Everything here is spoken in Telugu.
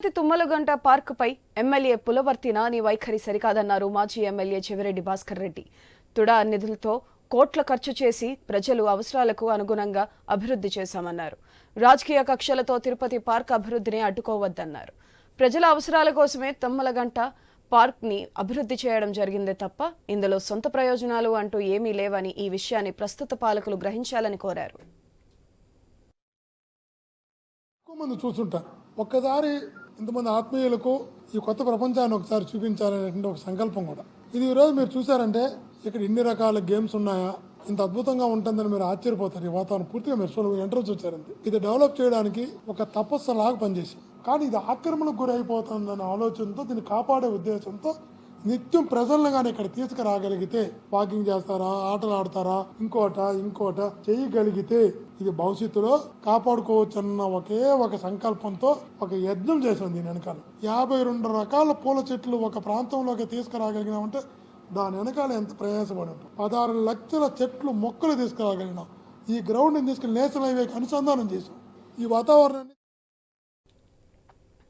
తిరుపతి తుమ్మలగంట పార్కుపై ఎమ్మెల్యే పులవర్తి నాని వైఖరి సరికాదన్నారు మాజీ ఎమ్మెల్యే చెవిరెడ్డి భాస్కర్ రెడ్డి. తుడా నిధులతో కోట్ల ఖర్చు చేసి ప్రజలు అవసరాలకు అనుగుణంగా అభివృద్ధి చేశామన్నారు. రాజకీయ కక్షలతో తిరుపతి పార్క్ అభివృద్ధిని అడ్డుకోవద్దన్నారు. ప్రజల అవసరాల కోసమే తుమ్మలగంట పార్క్ని అభివృద్ధి చేయడం జరిగిందే తప్ప ఇందులో సొంత ప్రయోజనాలు అంటూ ఏమీ లేవని ఈ విషయాన్ని ప్రస్తుత పాలకులు గ్రహించాలని కోరారు. మంది చూస్తుంటారు ఒక్కసారి ఇంతమంది ఆత్మీయులకు ఈ కొత్త ప్రపంచాన్ని ఒకసారి చూపించాలనేటువంటి ఒక సంకల్పం కూడా. ఇది ఈరోజు మీరు చూసారంటే ఇక్కడ ఇన్ని రకాల గేమ్స్ ఉన్నాయా? ఇంత అద్భుతంగా ఉంటుందని మీరు ఆశ్చర్యపోతారు. ఈ వాతావరణం పూర్తిగా మీరు సులభంగా ఎంట్రన్స్ వచ్చారండి ఇది డెవలప్ చేయడానికి ఒక తపస్సు లాగా పనిచేసింది. కానీ ఇది ఆక్రమణకు గురైపోతుందన్న ఆలోచనతో దీన్ని కాపాడే ఉద్దేశంతో నిత్యం ప్రజలను కానీ ఇక్కడ తీసుకురాగలిగితే వాకింగ్ చేస్తారా ఆటలు ఆడతారా ఇంకోట ఇంకోట చేయగలిగితే ఇది భవిష్యత్తులో కాపాడుకోవచ్చు అన్న ఒకే ఒక సంకల్పంతో ఒక యజ్ఞం చేసాం దీని వెనకాల. యాభై రెండు రకాల పూల చెట్లు ఒక ప్రాంతంలోకి తీసుకురాగలిగినామంటే దాని వెనకాల ఎంత ప్రయాసపడి ఉంటాం. పదహారు లక్షల చెట్లు మొక్కలు తీసుకురాగలిగినాం. ఈ గ్రౌండ్ని తీసుకుని నేషనల్ హైవేకి అనుసంధానం చేసాం ఈ వాతావరణాన్ని